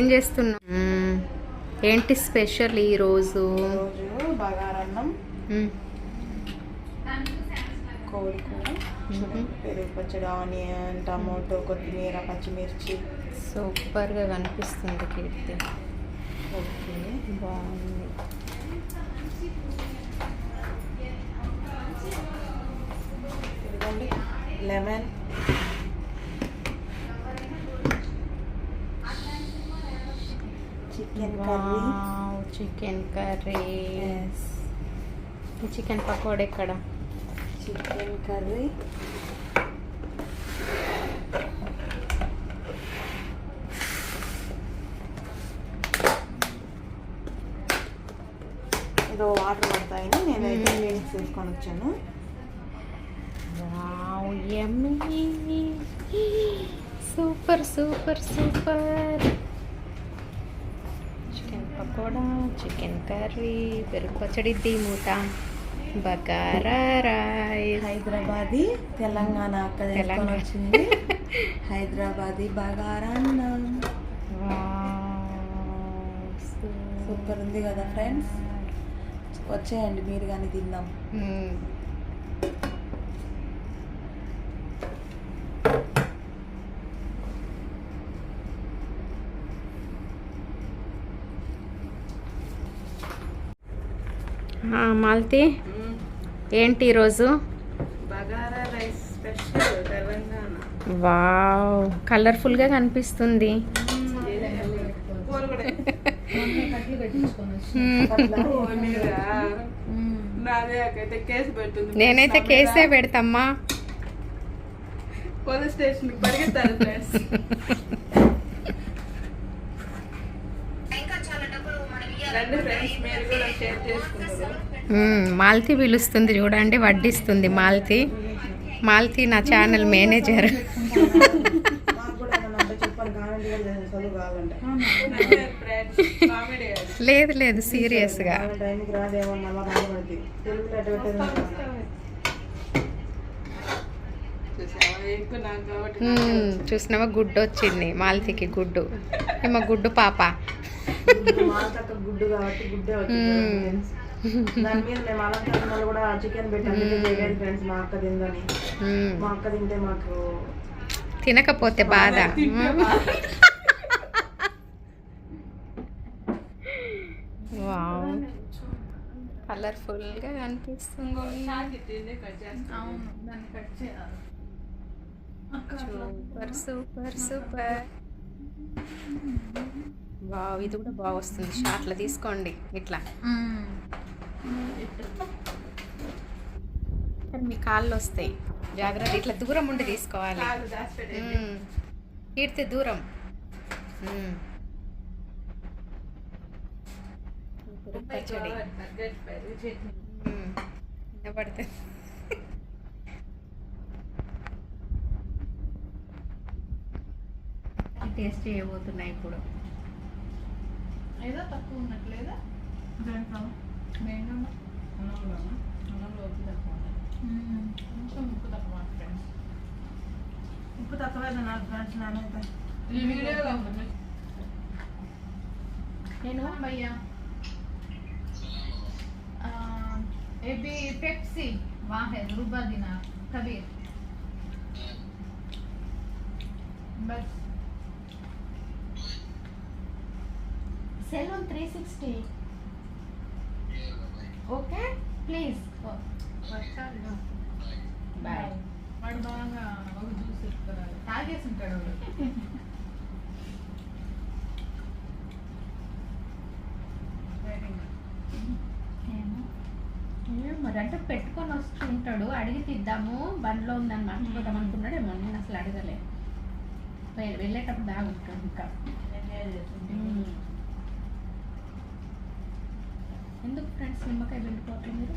ఏం చేస్తున్నావు. ఏంటి స్పెషల్ ఈరోజు బగారన్నం కోడి పెరుగు పచ్చడి ఆనియన్ టమోటో కొత్తిమీర పచ్చిమిర్చి. సూపర్గా కనిపిస్తుంది కీర్తి. ఓకే బాగుంది. Lemon. Chicken curry chicken curry chicken pakodi ఎక్కడ? చికెన్ కర్రీ ఏదో వాటర్ పడతాయని నేనైతే మ్మ్. మిక్స్ చేసుకొని వచ్చాను. Super super super pakoda chicken curry పెరుగు పచ్చడి మూత బగారా రైస్. హైదరాబాదీ తెలంగాణ అక్క తీసుకొని తెలంగాణ. వచ్చింది హైదరాబాదీ బగారన్నం. సూపర్ ఉంది కదా ఫ్రెండ్స్. వచ్చేయండి మీరు కానీ తిందాం. మాల్తి ఏంటి ఈరోజు? వావ్ కలర్ఫుల్గా కనిపిస్తుంది. నేనైతే కేసే పెడతామ్మా. పోలీస్ స్టేషన్ పరిగెత్తారు ఫ్రెండ్స్ రండి ఫ్రెండ్స్ మీరు కూడా షేర్ చేసుకుంటారు మ్మ్, మాల్తి పిలుస్తుంది చూడండి వడ్డిస్తుంది మాల్తి. మాల్తి నా ఛానల్ మేనేజర్ లేదు లేదు సీరియస్గా చూసినావా గుడ్డు వచ్చింది మాల్తికి గుడ్డు. ఏమో గుడ్డు పాప. గుడ్డు కాబట్టి దాని మీద మేము అలంకరణలో కూడా చికెన్ పెట్టాము చేయలేదు ఫ్రెండ్స్ మా అక్క తిందని. మా అక్క తింటే మాకు తినకపోతే బాధ. వావ్. కలర్ఫుల్గా కనిపిస్తుంది. Super super super. వావ్ ఇది కూడా బాగా వస్తుంది. షార్ట్లో తీసుకోండి ఇట్లా. కానీ మీ కాళ్ళు వస్తాయి. జాగ్రత్త ఇట్లా దూరం ఉండి తీసుకోవాలి. కీర్తి దూరం. పచ్చడి. వినపడుతుంది టేస్ట్ చేయబోతున్నాయి ఇప్పుడు. ఏదో తక్కువ ఉన్నట్లేదా దాంట్లో అన్నంలోనా? అన్నంలో ఉప్పు తక్కువ కొంచెం ఉప్పు తక్కువ ఫ్రెండ్స్ ఉప్పు తక్కువే తినాలి ఫ్రెండ్స్ నేనైతే నేను భయ్యా AP Pepsi Wahed Ruba Dina Kabir bus salon three sixty okay please bye వాడు బాగా ఒక జ్యూస్ ఇస్తారు తాగేసి ఉంటాడు వాడు మరి అంటే పెట్టుకొని వస్తుంటాడు అడిగి తిద్దాము బండ్లో ఉందని మాట్లాడదాం అనుకున్నాడు ఏమో నేను అసలు అడగలే వె- వెళ్ళేటప్పుడు దాగుంటాడు ఇంకా ఎందుకు ఫ్రెండ్స్ నిమ్మకాయ పిండుకోవట్లేదు మీరు?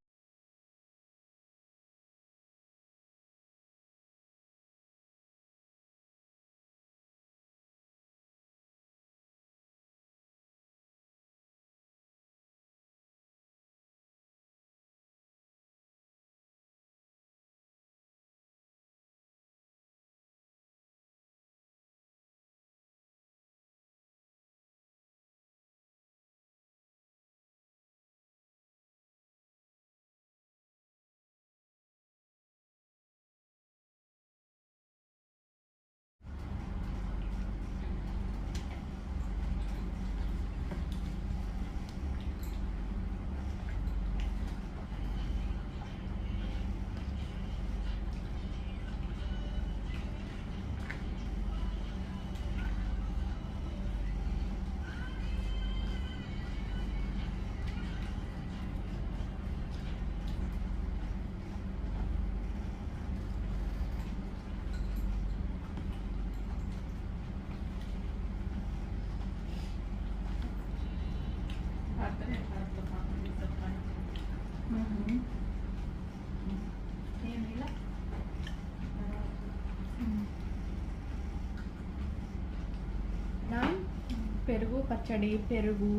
పెరుగు పచ్చడి పెరుగు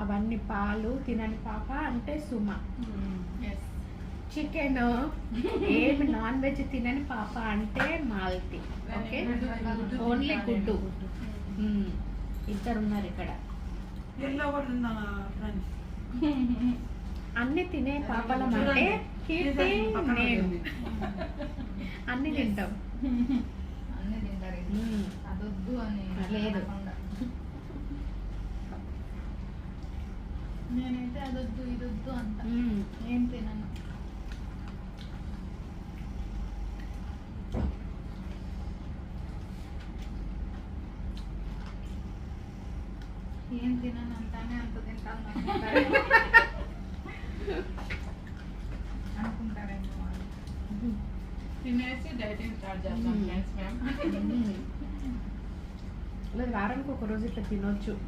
అవన్నీ పాలు తినని పాప అంటే సుమ. చికెన్ ఏమి నాన్ వెజ్ తినని పాప అంటే మాల్తి. ఓకే ఓన్లీ గుడ్డు. మ్మ్. ఇద్దరు ఉన్నారు ఇక్కడ. అన్ని తినే పాపలం అంటే కీర్తి నేను. అన్ని తింటాం. అని లేదు. నేనైతే అదొద్దు ఇదొద్దు అంట. ఏం తినను ఏం తినను అంతానే అంత తింటాను అనుకుంటారేమో. తినేసి డైటింగ్ స్టార్ట్ చేస్తాం. ఫ్రెండ్స్ మ్మ్. లేదు వారానికి ఒక రోజు ఇట్లా తినొచ్చు.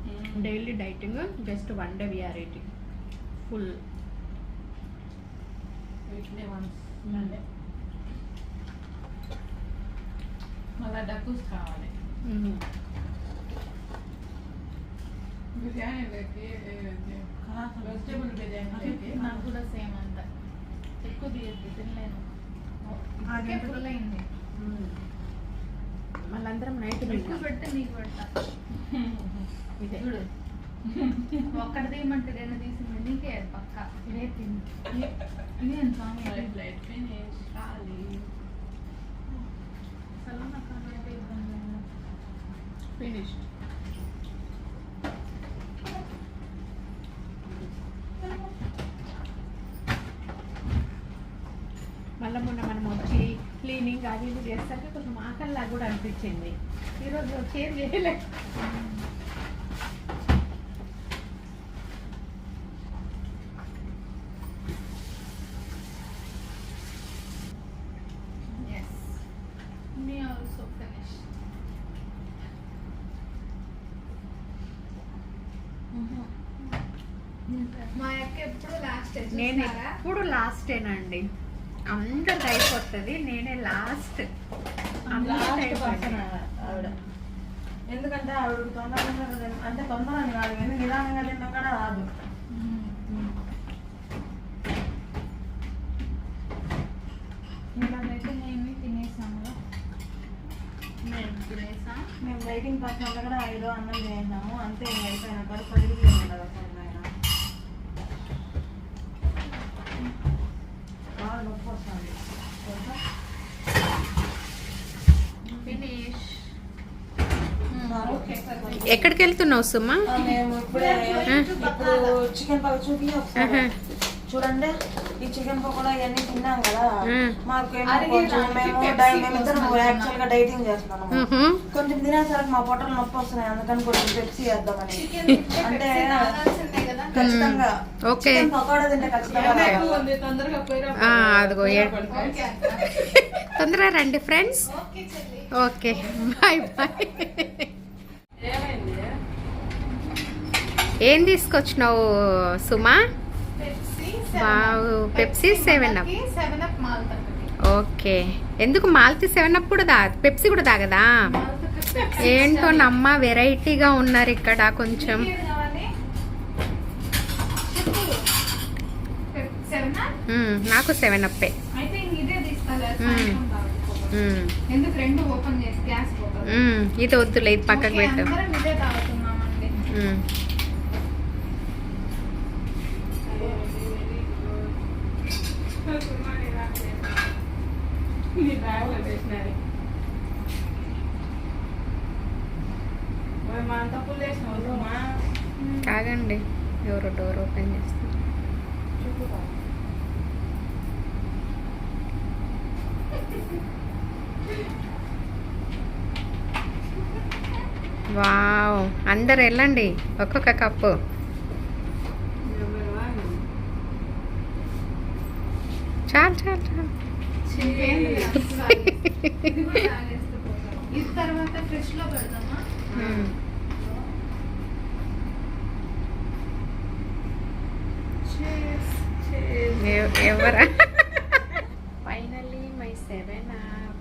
Daily dieting just one day we're eating full. మళ్ళీ డబ్బుస్ కావాలి. బిర్యానీ వెజిటేబుల్ బిర్యానీ నాకు కూడా సేమ్ అంత. ఎక్కువ తినలేను. ఫుల్ అయింది మళ్ళందరం నైట్ ఎక్కువ పెడితే నీకు పెడతా. ఇదే. చూడు. ఒక్కటి తీయమంటే రెండు తీసి నీకే పక్క. ఇదే నేను స్వామి లైట్. ఫినిష్డ్ అది ఇది చేస్తాక కొంచెం ఆకలిలా కూడా అనిపించింది. ఈరోజు చేరు చేయలే. Yes. Me also finished. మా అక్క ఎప్పుడు లాస్ట్ నేను ఎప్పుడు లాస్టేనండి అందరికి అయిపోతుంది నేనే లాస్ట్ ఆవిడ. ఎందుకంటే ఆవిడ తొందరగా అంటే తొందర కాదు కానీ నిదానంగా తినడం కూడా రాదు. ఇలాగైతే నేను తినేసాము. నేను తినేసా. మేము లైటింగ్ పర్సన్ కూడా ఐదో అన్నం చేసాము అంతే అయిపోయిన కడుపు పదిలిపోయింది కదా అసలు ఆయన బాగా నొప్పి వస్తుంది తెలుసా? ఫినిష్ ఓకే ఎక్కడికి వెళ్తున్నావు సుమా? ఆ, మేము ఇప్పుడే ఇప్పుడు చికెన్ పక్క చూపి చూడండి ఈ చికెన్ పకోడా ఇవన్నీ తిన్నాం కదా. దానికి మేము యాక్చువల్గా డైటింగ్ చేస్తున్నాము. కొంచెం తినేసరికి మా పొట్టలు నొప్పి వస్తున్నాయి అందుకని కొంచెం పెప్సీ వేద్దామని. చికెన్ అంటే ఓకే. అదిగో. తొందరగా రండి ఫ్రెండ్స్. Okay bye bye. ఏం తీసుకొచ్చినావు Suma? Pepsi seven up. Okay. ఎందుకు మాల్తీ సెవెన్ అప్ కూడా దా పెప్సీ కూడా తాగదా? ఏంటో నమ్మ వెరైటీగా ఉన్నారు ఇక్కడ కొంచెం సెవెన్ మ్మ్, నాకు సెవెన్ అప్పే ఇదే వద్దులే ఇది పక్కకు పెట్టు. మా ఆగండి ఎవరో డోర్ ఓపెన్ చేస్తారు వావ్ అందరు వెళ్ళండి. ఒక్కొక్క కప్పు. చాలు చాలు చాలు. ఇది 7 up.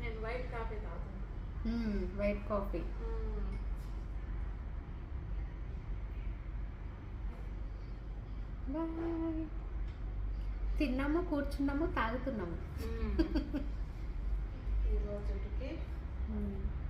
నేను వైట్ కాఫీ తాగుతాను వైట్ కాఫీ తిన్నాము కూర్చున్నాము తాగుతున్నాము. ఈరోజుకి రోజుకి మ్మ్.